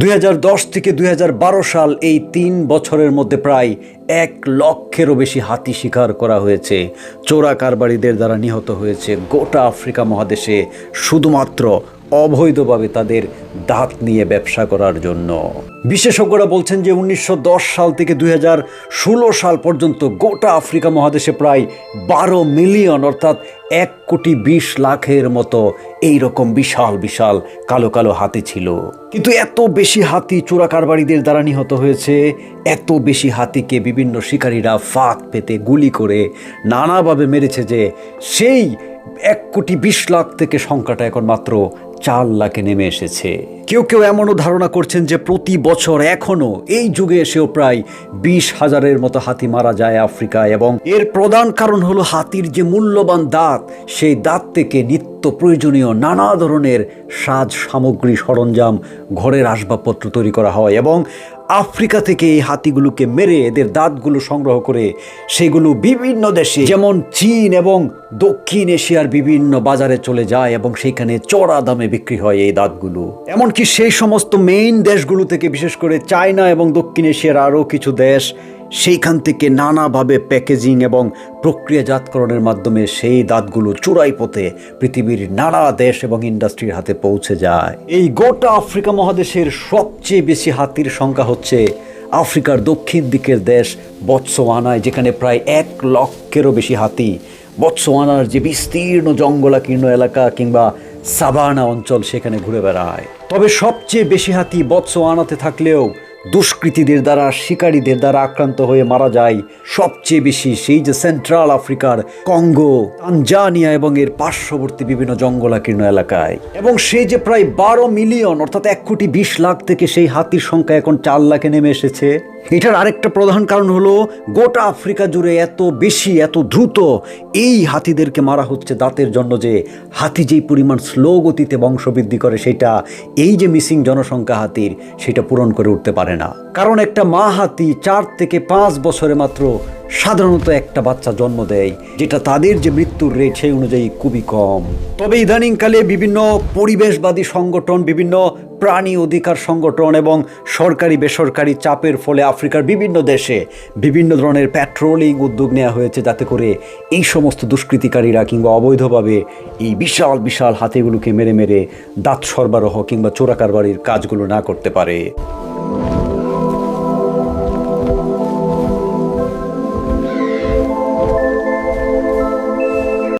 দুই হাজার দশ থেকে দুই হাজার বারো সাল এই তিন বছরের মধ্যে প্রায় এক লক্ষেরও বেশি হাতি শিকার করা হয়েছে। চোরা কারবারিদের দ্বারা নিহত হয়েছে গোটা আফ্রিকা মহাদেশে, শুধুমাত্র অবৈধভাবে তাদের দাঁত নিয়ে ব্যবসা করার জন্য। বিশেষজ্ঞরা বলছেন যে উনিশশো দশ সাল থেকে দুই সাল পর্যন্ত গোটা আফ্রিকা মহাদেশে প্রায় বারো মিলিয়ন, অর্থাৎ এক কোটি বিশ লাখের মতো এই রকম বিশাল বিশাল কালো কালো হাতি ছিল। কিন্তু এত বেশি হাতি চোরা কারবারিদের দ্বারা নিহত হয়েছে, এত বেশি হাতিকে বিভিন্ন শিকারীরা ফাঁক পেতে গুলি করে নানাভাবে মেরেছে যে সেই এক কোটি বিশ লাখ থেকে সংখ্যাটা এখন মাত্র চার লাখে নেমে এসেছে। কেউ কেউ এমনও ধারণা করছেন যে প্রতি বছর এখনও এই যুগে এসেও প্রায় বিশ হাজারের মতো হাতি মারা যায় আফ্রিকায় এবং এর প্রধান কারণ হলো হাতির যে মূল্যবান দাঁত, সেই দাঁত থেকে নিত্য প্রয়োজনীয় নানা ধরনের সাজ সামগ্রী সরঞ্জাম, ঘরের আসবাবপত্র তৈরি করা হয় এবং আফ্রিকা থেকে এই হাতিগুলোকে মেরে এদের দাঁতগুলো সংগ্রহ করে সেগুলো বিভিন্ন দেশে, যেমন চীন এবং দক্ষিণ এশিয়ার বিভিন্ন বাজারে চলে যায় এবং সেখানে চড়া দামে বিক্রি হয় এই দাঁতগুলো। এমনকি সেই সমস্ত মেইন দেশগুলো থেকে, বিশেষ করে চায়না এবং দক্ষিণ এশিয়ার আরও কিছু দেশ, সেইখান থেকে নানাভাবে প্যাকেজিং এবং প্রক্রিয়াজাতকরণের মাধ্যমে সেই দাঁতগুলো চূড়াই পথে পৃথিবীর নানা দেশ এবং ইন্ডাস্ট্রির হাতে পৌঁছে যায়। এই গোটা আফ্রিকা মহাদেশের সবচেয়ে বেশি হাতির সংখ্যা হচ্ছে আফ্রিকার দক্ষিণ দিকের দেশ বৎসোয়ানায় যেখানে প্রায় এক লক্ষেরও বেশি হাতি। বৎসওয়ানার যে বিস্তীর্ণ জঙ্গলাকীর্ণ এলাকা কিংবা সাবানা অঞ্চল সেখানে ঘুরে বেড়ায়। তবে সবচেয়ে বেশি হাতি বৎস বৎসোয়ানাতে থাকলেও দুষ্কৃতীদের দ্বারা, শিকারীদের দ্বারা আক্রান্ত হয়ে মারা যায় সবচেয়ে বেশি সেই যে সেন্ট্রাল আফ্রিকার কঙ্গো, তানজানিয়া এবং এর পার্শ্ববর্তী বিভিন্ন জঙ্গলাকীর্ণ এলাকায়। এবং সেই যে প্রায় বারো মিলিয়ন, অর্থাৎ এক কোটি বিশ লাখ থেকে সেই হাতির সংখ্যা এখন চার লাখে নেমে এসেছে। এটার আরেকটা প্রধান কারণ হলো গোটা আফ্রিকা জুড়ে এত বেশি, এত দ্রুত এই হাতিদেরকে মারা হচ্ছে দাঁতের জন্য যে হাতি যেই পরিমাণ স্লো গতিতে বংশবৃদ্ধি করে সেটা এই যে মিসিং জনসংখ্যা হাতির, সেটা পূরণ করে উঠতে পারে না। কারণ একটা মা হাতি চার থেকে পাঁচ বছরে মাত্র সাধারণত একটা বাচ্চা জন্ম দেয়, যেটা তাদের যে মৃত্যুর রেট সেই অনুযায়ী খুবই কম। তবে ইদানিংকালে বিভিন্ন পরিবেশবাদী সংগঠন, বিভিন্ন প্রাণী অধিকার সংগঠন এবং সরকারি বেসরকারি চাপের ফলে আফ্রিকার বিভিন্ন দেশে বিভিন্ন ধরনের প্যাট্রোলিং উদ্যোগ নেওয়া হয়েছে যাতে করে এই সমস্ত দুষ্কৃতিকারীরা কিংবা অবৈধভাবে এই বিশাল বিশাল হাতিগুলোকে মেরে মেরে দাঁত সরবরাহ কিংবা চোরাকারবারির কাজগুলো না করতে পারে।